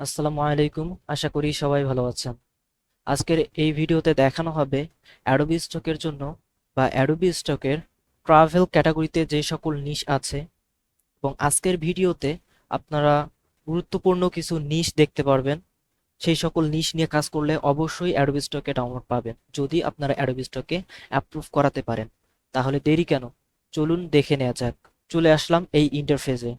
আসসালামু আলাইকুম, আশা করি সবাই ভালো আছেন। আজকের এই ভিডিওতে দেখানো হবে অ্যাডোবি স্টকের জন্য বা অ্যাডোবি স্টকের ট্রাভেল ক্যাটাগরিতে যে সকল নিশ আছে এবং আজকের ভিডিওতে আপনারা গুরুত্বপূর্ণ কিছু নিশ দেখতে পারবেন। সেই সকল নিশ নিয়ে কাজ করলে অবশ্যই অ্যাডোবি স্টকে ডাউনলোড পাবেন, যদি আপনারা অ্যাডোবি স্টকে অ্যাপ্রুভ করাতে পারেন। তাহলে দেরি কেন? চলুন দেখে নেওয়া যাক। চলে আসলাম এই ইন্টারফেসে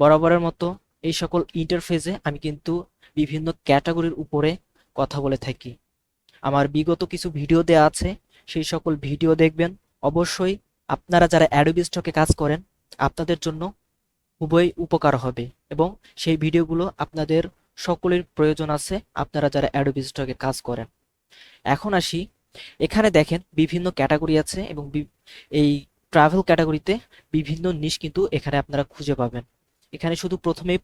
বরাবরের মতো এই সকল ইন্টারফেসে আমি কিন্তু বিভিন্ন ক্যাটাগরির উপরে কথা বলে থাকি। আমার বিগত কিছু ভিডিও দেওয়া আছে, সেই সকল ভিডিও দেখবেন। অবশ্যই আপনারা যারা অ্যাডোবি স্টকে কাজ করেন, আপনাদের জন্য খুবই উপকার হবে এবং সেই ভিডিওগুলো আপনাদের সকলের প্রয়োজন আছে, আপনারা যারা অ্যাডোবি স্টকে কাজ করেন। এখন আসি, এখানে দেখেন বিভিন্ন ক্যাটাগরি আছে এবং এই ট্রাভেল ক্যাটাগরিতে বিভিন্ন নিশ কিন্তু এখানে আপনারা খুঁজে পাবেন। এখানে শুধু প্রথমে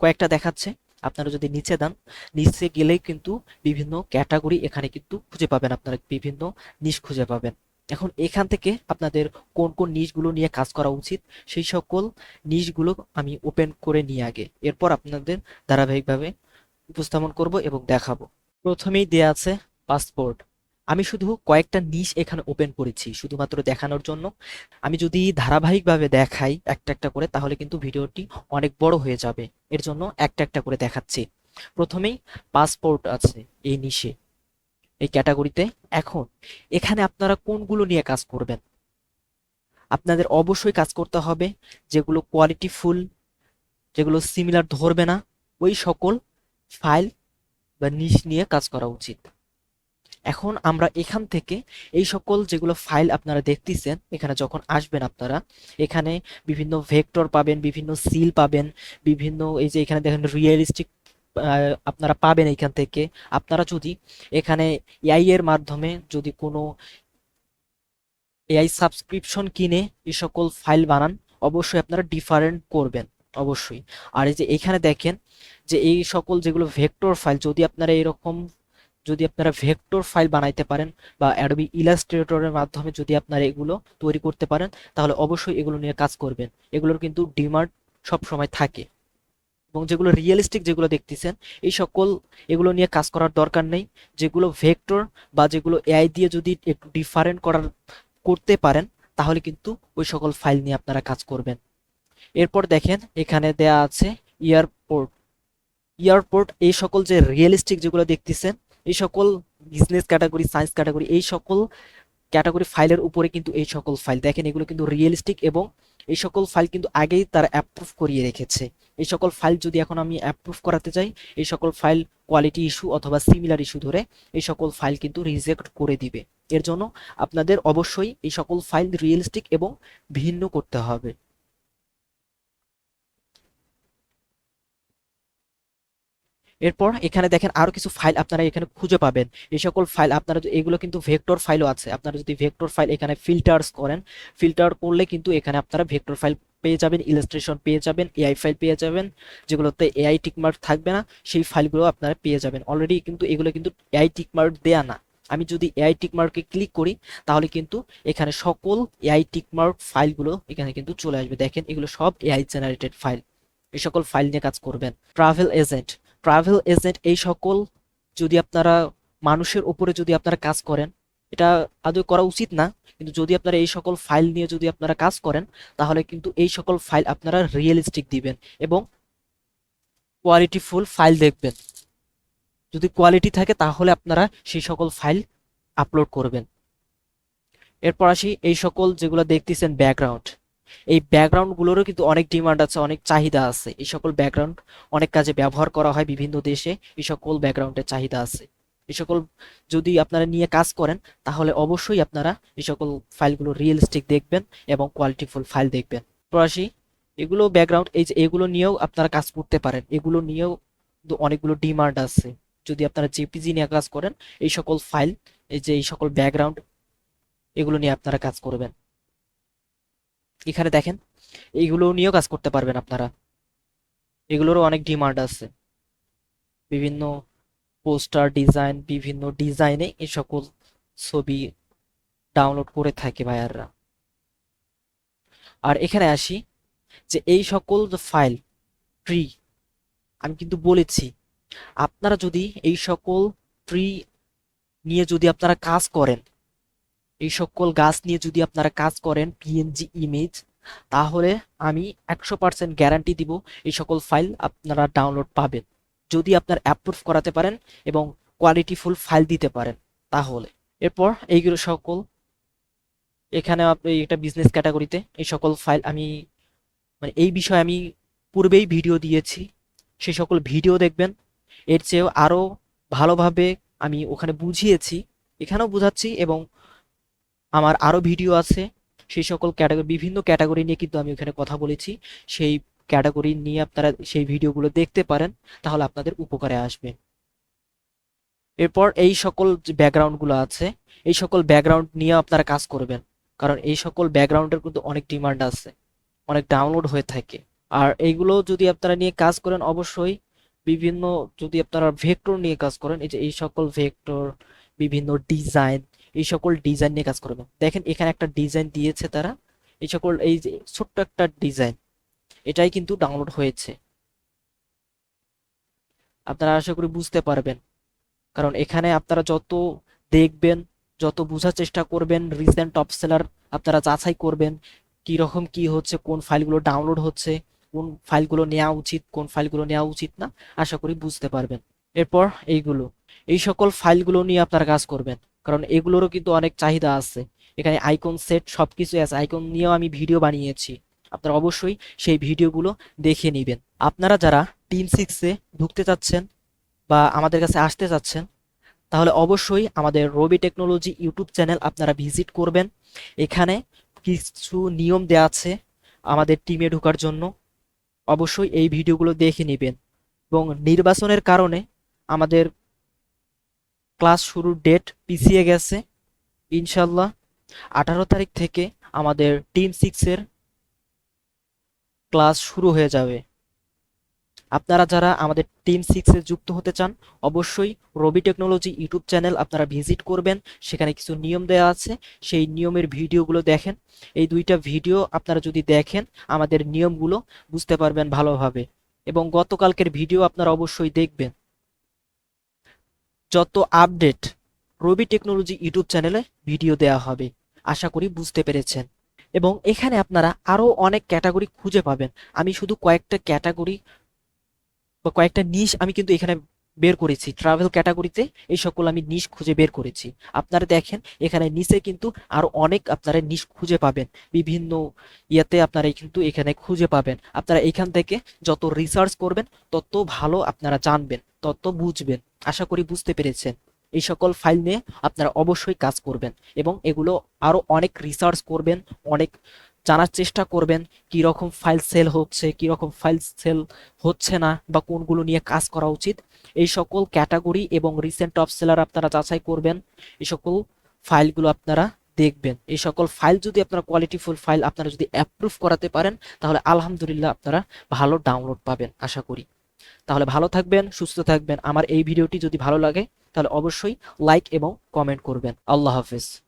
কয়েকটা দেখাচ্ছে। আপনারা যদি নিচে দেন, নিচে গেলেই কিন্তু বিভিন্ন ক্যাটাগরি এখানে কিন্তু খুঁজে পাবেন আপনারা, বিভিন্ন নিশ খুঁজে পাবেন। এখন এখান থেকে আপনাদের কোন কোন নিশগুলো নিয়ে কাজ করা উচিত, সেই সকল নিশগুলো আমি ওপেন করে নিয়ে আগে। এরপর আপনাদের ধারাবাহিকভাবে উপস্থাপন করব এবং দেখাবো। প্রথমেই দেয়া আছে পাসপোর্ট আমি শুধু কয়েকটা নিশ এখানে ওপেন করেছি শুধুমাত্র দেখানোর জন্য। আমি যদি ধারাবাহিকভাবে দেখাই একটা একটা করে, তাহলে কিন্তু ভিডিওটি অনেক বড় হয়ে যাবে। এর জন্য একটা একটা করে দেখাচ্ছি। প্রথমেই পাসপোর্ট আছে এই নিশে এই ক্যাটাগরিতে এখন, এখানে আপনারা কোনগুলো নিয়ে কাজ করবেন? আপনাদের অবশ্যই কাজ করতে হবে যেগুলো কোয়ালিটি ফুল যেগুলো সিমিলার ধরবে না। ওই সকল ফাইল বা নিশ নিয়ে কাজ করা উচিত। এখন আমরা এখান থেকে এই সকল যেগুলো ফাইল আপনারা দেখতেছেন, এখানে যখন আসবেন আপনারা, এখানে বিভিন্ন ভেক্টর পাবেন, বিভিন্ন সিল পাবেন, বিভিন্ন এই যে এখানে দেখেন রিয়েলিস্টিক আপনারা পাবেন এখান থেকে। আপনারা যদি এখানে এআই এর মাধ্যমে যদি কোনো এআই সাবস্ক্রিপশন কিনে এই সকল ফাইল বানান, অবশ্যই আপনারা ডিফারেন্ট করবেন, অবশ্যই। আর এই যে এখানে দেখেন যে এই সকল যেগুলো ভেক্টর ফাইল যদি আপনারা এরকম যদি আপনারা ভেক্টর ফাইল বানাইতে পারেন বা অ্যাডোবি ইলাস্ট্রেটরের মাধ্যমে যদি আপনারা এগুলো তৈরি করতে পারেন, তাহলে অবশ্যই এগুলো নিয়ে কাজ করবেন। এগুলোর কিন্তু ডিমান্ড সব সময় থাকে। এবং যেগুলো রিয়েলিস্টিক যেগুলো দেখতেছেন, এই সকল এগুলো নিয়ে কাজ করার দরকার নেই। যেগুলো ভেক্টর বা যেগুলো এআই দিয়ে যদি একটু ডিফারেন্ট করার, করতে পারেন, তাহলে কিন্তু ওই সকল ফাইল নিয়ে আপনারা কাজ করবেন। এরপর দেখেন, এখানে দেয়া আছে এয়ারপোর্ট এয়ারপোর্ট এই সকল যে রিয়েলিস্টিক যেগুলো দেখতেছেন এই সকল বিজনেস ক্যাটাগরি সায়েন্স ক্যাটাগরি এই সকল ক্যাটাগরি ফাইলের উপরে কিন্তু এই সকল ফাইল দেখেন, এগুলো কিন্তু রিয়েলিস্টিক এবং এই সকল ফাইল কিন্তু আগেই তারা অ্যাপ্রুভ করিয়ে রেখেছে। এই সকল ফাইল যদি এখন আমি অ্যাপ্রুভ করাতে চাই, এই সকল ফাইল কোয়ালিটি ইস্যু অথবা সিমিলার ইস্যু ধরে এই সকল ফাইল কিন্তু রিজেক্ট করে দিবে। এর জন্য আপনাদের অবশ্যই এই সকল ফাইল রিয়েলিস্টিক এবং ভিন্ন করতে হবে। এরপর এখানে দেখেন আরও কিছু ফাইল আপনারা এখানে খুঁজে পাবেন। এই সকল ফাইল আপনারা এগুলো কিন্তু ভেক্টর ফাইলও আছে। আপনারা যদি ভেক্টর ফাইল এখানে ফিল্টার্স করেন ফিল্টার করলে কিন্তু এখানে আপনারা ভেক্টর ফাইল পেয়ে যাবেন ইলাস্ট্রেশন পেয়ে যাবেন এআই ফাইল পেয়ে যাবেন, যেগুলোতে এআই টিকমার্ক থাকবে না, সেই ফাইলগুলো আপনারা পেয়ে যাবেন। অলরেডি কিন্তু এগুলো কিন্তু এআই টিকমার্ক দেয়া না। আমি যদি এআই টিকমার্কে ক্লিক করি, তাহলে কিন্তু এখানে সকল এআই টিকমার্ক ফাইলগুলো এখানে কিন্তু চলে আসবে। দেখেন এগুলো সব এআই জেনারেটেড ফাইল এই সকল ফাইল নিয়ে কাজ করবেন। ট্রাভেল এজেন্ট ট্রাভেল এজেন্ট এই সকল যদি আপনারা মানুষের উপরে যদি আপনারা কাজ করেন, এটা আদৌ করা উচিত না, কিন্তু যদি আপনারা এই সকল ফাইল নিয়ে যদি আপনারা কাজ করেন, তাহলে কিন্তু এই সকল ফাইল আপনারা রিয়েলিস্টিক দিবেন এবং কোয়ালিটি ফুল ফাইল দেখবেন। যদি কোয়ালিটি থাকে, তাহলে আপনারা সেই সকল ফাইল আপলোড করবেন। এরপর আসি এই সকল যেগুলো দেখতেছেন ব্যাকগ্রাউন্ড এই ব্যাকগ্রাউন্ডগুলোরও কিন্তু অনেক ডিমান্ড আছে, অনেক চাহিদা আছে। এই সকল ব্যাকগ্রাউন্ড অনেক কাজে ব্যবহার করা হয় বিভিন্ন দেশে, এই সকল ব্যাকগ্রাউন্ডের চাহিদা আছে। এই সকল যদি আপনারা নিয়ে কাজ করেন, তাহলে অবশ্যই আপনারা এই সকল ফাইলগুলো রিয়েলিস্টিক দেখবেন এবং কোয়ালিটিফুল ফাইল দেখবেন। আসি এগুলো ব্যাকগ্রাউন্ড এই যে এগুলো নিয়েও আপনারা কাজ করতে পারেন। এগুলো নিয়েও অনেকগুলো ডিমান্ড আছে। যদি আপনারা জেপিজি নিয়ে কাজ করেন, এই সকল ফাইল এই যে এই সকল ব্যাকগ্রাউন্ড এগুলো নিয়ে আপনারা কাজ করবেন। এখানে দেখেন এইগুলো নিয়েও কাজ করতে পারবেন আপনারা। এগুলোরও অনেক ডিমান্ড আছে। বিভিন্ন পোস্টার ডিজাইন, বিভিন্ন ডিজাইনে এই সকল ছবি ডাউনলোড করে থাকে ভাইয়াররা। আর এখানে আসি যে এই সকল ফাইল ট্রি আমি কিন্তু বলেছি, আপনারা যদি এই সকল ট্রি নিয়ে যদি আপনারা কাজ করেন এই সকল গাছ নিয়ে যদি আপনারা কাজ করেন পিএনজি ইমেজ তাহলে আমি একশো পার্সেন্ট গ্যারান্টি দিব এই সকল ফাইল আপনারা ডাউনলোড পাবেন। যদি আপনার অ্যাপ্রুভ করাতে পারেন এবং কোয়ালিটিফুল ফাইল দিতে পারেন, তাহলে। এরপর এইগুলো সকল, এখানে আপনি এটা বিজনেস ক্যাটাগরিতে এই সকল ফাইল আমি মানে এই বিষয়ে আমি পূর্বেই ভিডিও দিয়েছি। সেই সকল ভিডিও দেখবেন। এর চেয়েও আরও ভালোভাবে আমি ওখানে বুঝিয়েছি, এখানেও বুঝাচ্ছি এবং আমার আরও ভিডিও আছে। সেই সকল ক্যাটাগরি বিভিন্ন ক্যাটাগরি নিয়ে কিন্তু আমি ওখানে কথা বলেছি। সেই ক্যাটাগরি নিয়ে আপনারা সেই ভিডিওগুলো দেখতে পারেন, তাহলে আপনাদের উপকারে আসবে। এরপর এই সকল ব্যাকগ্রাউন্ডগুলো আছে, এই সকল ব্যাকগ্রাউন্ড নিয়ে আপনারা কাজ করবেন। কারণ এই সকল ব্যাকগ্রাউন্ডের কিন্তু অনেক ডিমান্ড আছে, অনেক ডাউনলোড হয়ে থাকে। আর এইগুলো যদি আপনারা নিয়ে কাজ করেন, অবশ্যই বিভিন্ন যদি আপনারা ভেক্টর নিয়ে কাজ করেন, এই যে এই সকল ভেক্টর বিভিন্ন ডিজাইন এই সকল ডিজাইন নিয়ে কাজ করবেন দেখেন, এখানে একটা ডিজাইন দিয়েছে তারা। এই সকল, এই যে ছোট্ট একটা ডিজাইন এটাই কিন্তু ডাউনলোড হয়েছে। আপনারা আশা করি বুঝতে পারবেন। কারণ এখানে আপনারা যত দেখবেন, যত বোঝার চেষ্টা করবেন রিসেন্ট টপ সেলার আপনারা যাচাই করবেন কি রকম কি হচ্ছে, কোন ফাইলগুলো ডাউনলোড হচ্ছে, কোন ফাইলগুলো নেওয়া উচিত, কোন ফাইলগুলো নেওয়া উচিত না, আশা করি বুঝতে পারবেন। এরপর এইগুলো, এই সকল ফাইলগুলো নিয়ে আপনারা কাজ করবেন। কারণ এগুলোরও কিন্তু অনেক চাহিদা আছে। এখানে আইকন সেট সব কিছুই আছে। আইকন নিয়েও আমি ভিডিও বানিয়েছি। আপনারা অবশ্যই সেই ভিডিওগুলো দেখে নেবেন। আপনারা যারা টিম সিক্সে ঢুকতে চাচ্ছেন বা আমাদের কাছে আসতে চাচ্ছেন, তাহলে অবশ্যই আমাদের রবি টেকনোলজি ইউটিউব চ্যানেল আপনারা ভিজিট করবেন। এখানে কিছু নিয়ম দেওয়া আছে আমাদের টিমে ঢোকার জন্য। অবশ্যই এই ভিডিওগুলো দেখে নেবেন। এবং নির্বাচনের কারণে আমাদের ক্লাস শুরুর ডেট পিছিয়ে গেছে, ইনশাল্লাহ। আঠারো তারিখ থেকে আমাদের টিম সিক্সের ক্লাস শুরু হয়ে যাবে। আপনারা যারা আমাদের টিম সিক্সে যুক্ত হতে চান, অবশ্যই রবি টেকনোলজি ইউটিউব চ্যানেল আপনারা ভিজিট করবেন। সেখানে কিছু নিয়ম দেওয়া আছে। সেই নিয়মের ভিডিওগুলো দেখেন। এই দুইটা ভিডিও আপনারা যদি দেখেন, আমাদের নিয়মগুলো বুঝতে পারবেন ভালোভাবে। এবং গতকালকের ভিডিও আপনারা অবশ্যই দেখবেন। যত আপডেট রবি টেকনোলজি ইউটিউব চ্যানেলে ভিডিও দেওয়া হবে, আশা করি বুঝতে পেরেছেন। এবং এখানে আপনারা আরও অনেক ক্যাটাগরি খুঁজে পাবেন। আমি শুধু কয়েকটা ক্যাটাগরি বা কয়েকটা নিশ আমি কিন্তু এখানে বের করেছি। ট্রাভেল ক্যাটাগরিতে এই সকল আমি নিশ খুঁজে বের করেছি। আপনারা দেখেন, এখানে নিচে কিন্তু আরও অনেক আপনারা নিশ খুঁজে পাবেন। বিভিন্ন ইয়াতে আপনারা কিন্তু এখানে খুঁজে পাবেন। আপনারা এখান থেকে যত রিসার্চ করবেন, তত ভালো আপনারা জানবেন। তত বুঝবেন, আশা করি বুঝতে পেরেছেন। এই সকল ফাইল নিয়ে আপনারা অবশ্যই কাজ করবেন এবং এগুলো আরও অনেক রিসার্চ করবেন, অনেক জানার চেষ্টা করবেন কি রকম ফাইল সেল হচ্ছে কি রকম ফাইল সেল হচ্ছে না বা কোনগুলো নিয়ে কাজ করা উচিত। এই সকল ক্যাটাগরি এবং রিসেন্ট টপ সেলার আপনারা যাচাই করবেন, এই সকল ফাইলগুলো আপনারা দেখবেন। এই সকল ফাইল যদি আপনারা কোয়ালিটিফুল ফাইল আপনারা যদি অ্যাপ্রুভ করাতে পারেন, তাহলে আলহামদুলিল্লাহ আপনারা ভালো ডাউনলোড পাবেন, আশা করি। তাহলে ভালো থাকবেন, সুস্থ থাকবেন। আমার এই ভিডিওটি যদি ভালো লাগে, তাহলে অবশ্যই লাইক এবং কমেন্ট করবেন। আল্লাহ হাফেজ।